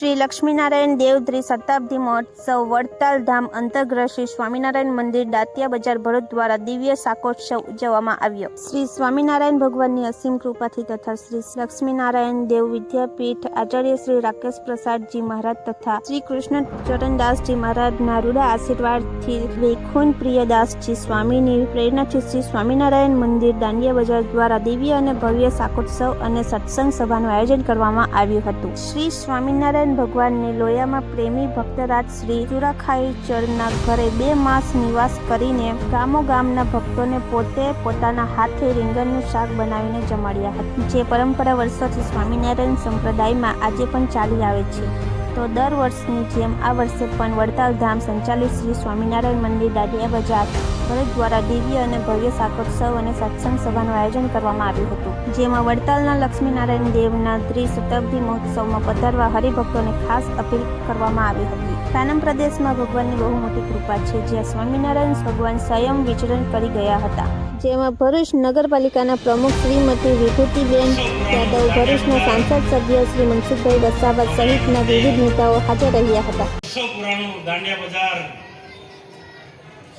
શ્રી લક્ષ્મીનારાયણ દેવ ત્રિશતાબ્દી મહોત્સવ વડતાલ ધામ અંતર્ગ્રહ શ્રી સ્વામિનારાયણ મંદિર દાંતિયા બજાર ભરત દ્વારા દિવ્ય શાકોત્સવ ઉજવવામાં આવ્યો. શ્રી સ્વામિનારાયણ ભગવાનની અસીમ કૃપાથી તથા શ્રી લક્ષ્મીનારાયણ દેવ વિદ્યાપીઠ આચાર્ય શ્રી રાકેશ પ્રસાદજી મહારાજ તથા શ્રી કૃષ્ણ ચરણદાસજી મહારાજના રૂડા આશીર્વાદથી વૈખુન પ્રિયદાસજી સ્વામીની પ્રેરણાથી શ્રી સ્વામિનારાયણ મંદિર દાંડિયા બજાર દ્વારા દિવ્ય અને ભવ્ય શાકોત્સવ અને સત્સંગ સભાનું આયોજન કરવામાં આવ્યું હતું. શ્રી સ્વામિનારાયણ ભગવાનને લોયામાં પ્રેમી ભક્તરાજ શ્રી ચુરાખાઈચરના ઘરે બે માસ નિવાસ કરીને ગામો ગામના ભક્તોને પોતે પોતાના હાથે રીંગણનું શાક બનાવીને જમાડ્યા હતા. જે પરંપરા વર્ષોથી સ્વામિનારાયણ સંપ્રદાયમાં આજે પણ ચાલી આવે છે. તો દર વર્ષની જેમ આ વર્ષે પણ વડતાલ ધામ સંચાલિત શ્રી સ્વામિનારાયણ મંદિર દાડિયા બજાર ભરત દ્વારા દિવ્ય અને ભવ્ય સાકોત્સવ અને સત્સંગ સભાનું આયોજન કરવામાં આવ્યું હતું. જેમાં વડતાલના લક્ષ્મીનારાયણ દેવના ત્રિશતાબ્દી મહોત્સવમાં પધારવા હરિભક્તોને ખાસ અપીલ કરવામાં આવી હતી. કાનમ પ્રદેશમાં ભગવાનની બહુ મોટી કૃપા છે. જ્યાં સ્વામિનારાયણ ભગવાન સ્વયં વિચરણ કરી ગયા હતા. જેમાં ભરૂચ નગરપાલિકાના પ્રમુખ શ્રીમતી વિભૂતિબેન યાદવ, ભરૂચના સાંસદ સભ્ય શ્રી મનસુખભાઈ વસાવા સહિતના વિવિધ નેતાઓ હાજર રહ્યા હતા. પુરાણું દાંડિયા બજાર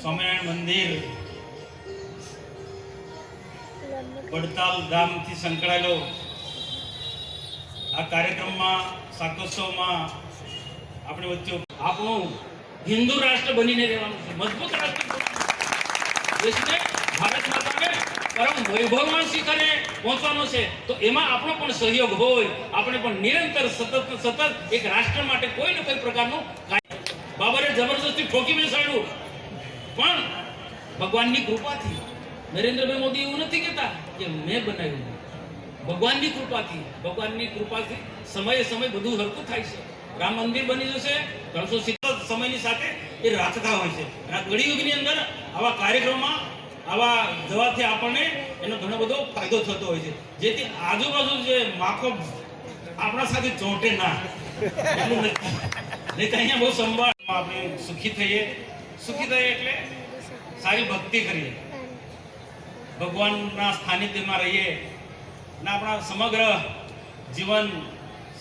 સ્વામિનારાયણ મંદિર, વડતાલ ધામથી સંકળાયેલો. આ કાર્યક્રમમાં શાકોત્સવમાં આપણે વચ્ચે આપણું હિન્દુ રાષ્ટ્ર બનીને રહેવાનું છે, મજબૂત રાષ્ટ્ર દેશને ભારત માતાને પરમ વૈભવમાં શિખરે પહોંચવાનો છે. તો એમાં આપણો પણ સહયોગ હોય, આપણે પણ નિરંતર સતત સતત એક રાષ્ટ્ર માટે કોઈ ને કોઈ પ્રકારનું બાબરે જબરજસ્તી ઠોકી બેસાડ્યું. પણ ભગવાનની કૃપાથી. નરેન્દ્રભાઈ મોદી એવું નથી કહેતા કે મેં બનાવ્યું. ભગવાનની કૃપાથી. ભગવાનની કૃપાથી સમયે સમય બધું હરકું થાય છે. રામ મંદિર બની જશે, ત્રણસો સિત્તેર સમયની સાથે એ રાખતા હોય છે. કળિયુગની અંદર આવા કાર્યક્રમમાં, આવા જવાથી આપણને એનો ઘણો બધો ફાયદો થતો હોય છે. જેથી આજુબાજુ જે માખો આપણા સાથે ચોંટે ના. નહીં તો અહીંયા બહુ સંભાળ આપણે સુખી થઈએ. સુખી થઈએ એટલે સારી ભક્તિ કરીએ. ભગવાનના સાનિધ્યમાં રહીએ અને આપણા સમગ્ર જીવન,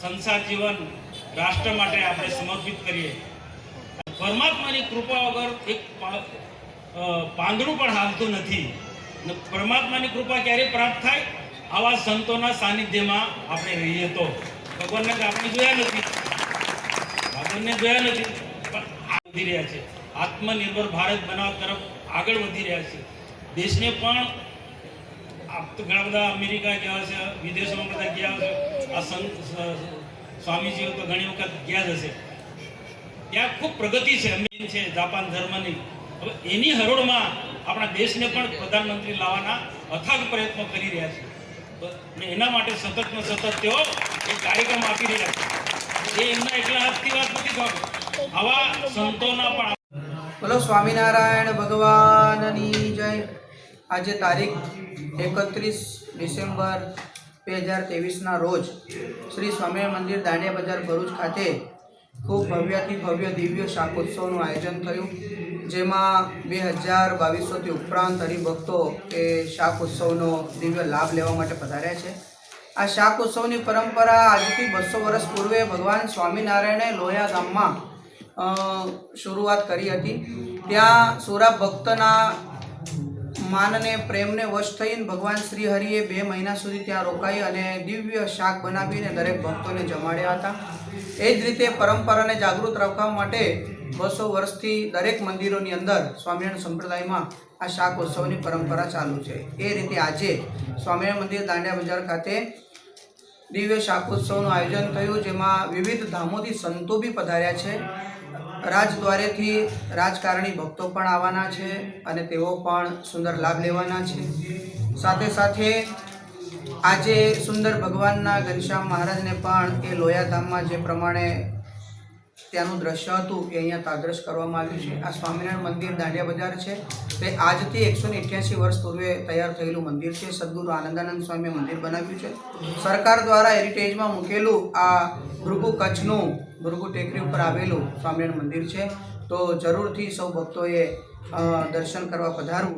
સંસાર જીવન રાષ્ટ્ર માટે આપણે સમર્પિત કરીએ. પરમાત્માની કૃપા વગર એક પાંદડું પણ હાલતું નથી. પરમાત્માની કૃપા ક્યારે પ્રાપ્ત થાય આવા સંતોના સાનિધ્યમાં આપણે રહીએ તો. ભગવાનને આપણે જોયા નથી. ભગવાનને જોયા નથી, પણ આ રહ્યા છે. આત્મનિર્ભર ભારત બનાવવા તરફ આગળ વધી રહ્યા છે. દેશને પણ ઘણા બધા અમેરિકા ગયા છે વિદેશોમાં બધા ગયા છે આ સ્વામીજીઓ તો ઘણી વખત ગયા જ હશે. ત્યાં ખૂબ પ્રગતિ છે, અમેરિકન છે, જાપાન ધર્મની હવે એની હરોળમાં આપણા દેશને પણ પ્રધાનમંત્રી લાવવાના અથાગ પ્રયત્નો કરી રહ્યા છે. એના માટે સતત ને સતત તેઓ એક કાર્યક્રમ આપી રહ્યા છે. એ એમના એકલા હાથથી વાત નથી આવા સંતોના પણ બોલો, સ્વામિનારાયણ ભગવાનની જય. આજે તારીખ એકત્રીસ ડિસેમ્બર બે હજાર ત્રેવીસના રોજ શ્રી સ્વામી મંદિર દાંડિયા બજાર ભરૂચ ખાતે ખૂબ ભવ્યથી ભવ્ય દિવ્ય શાકોત્સવનું આયોજન થયું, જેમાં બે હજાર બાવીસોથી ઉપરાંત હરિભક્તો એ શાક ઉત્સવનો દિવ્ય લાભ લેવા માટે પધાર્યા છે. આ શાક ઉત્સવની પરંપરા આજથી બસો વર્ષ પૂર્વે ભગવાન સ્વામિનારાયણે લોયા ગામમાં શરૂઆત કરી હતી. ત્યાં સોરા ભક્તના માનને, પ્રેમને વશ થઈને ભગવાન શ્રી હરિએ બે મહિના સુધી ત્યાં રોકાઈ અને દિવ્ય શાક બનાવીને દરેક ભક્તોને જમાડ્યા હતા. એ જ રીતે પરંપરાને જાગૃત રાખવા માટે બસો વર્ષથી દરેક મંદિરોની અંદર સ્વામિનારાયણ સંપ્રદાયમાં આ શાક ઉત્સવની પરંપરા ચાલુ છે. એ રીતે આજે સ્વામિનારાયણ મંદિર દાંડિયા બજાર ખાતે દિવ્ય શાકોત્સવનું આયોજન થયું, જેમાં વિવિધ ધામોથી સંતો બી પધાર્યા છે. રાજદ્વારેથી રાજકારણી ભક્તો પણ આવવાના છે અને તેઓ પણ સુંદર લાભ લેવાના છે. સાથે સાથે આજે સુંદર ભગવાનના ઘનશ્યામ મહારાજને પણ એ લોયાધામમાં જે પ્રમાણે ત્યાંનું દ્રશ્ય હતું એ અહીંયા તાદ્રશ કરવામાં આવ્યું છે. આ સ્વામિનારાયણ મંદિર દાંડિયા બજાર છે તે આજથી એકસો ને વર્ષ પૂર્વે તૈયાર થયેલું મંદિર છે. સદગુરુ આનંદાનંદ સ્વામીએ મંદિર બનાવ્યું છે. સરકાર દ્વારા હેરિટેજમાં મૂકેલું આ ભૃગુ કચ્છનું, ભૃગુ ટેકરી ઉપર આવેલું સ્વામિનારાયણ મંદિર છે. તો જરૂરથી સૌ ભક્તોએ દર્શન કરવા પધારવું.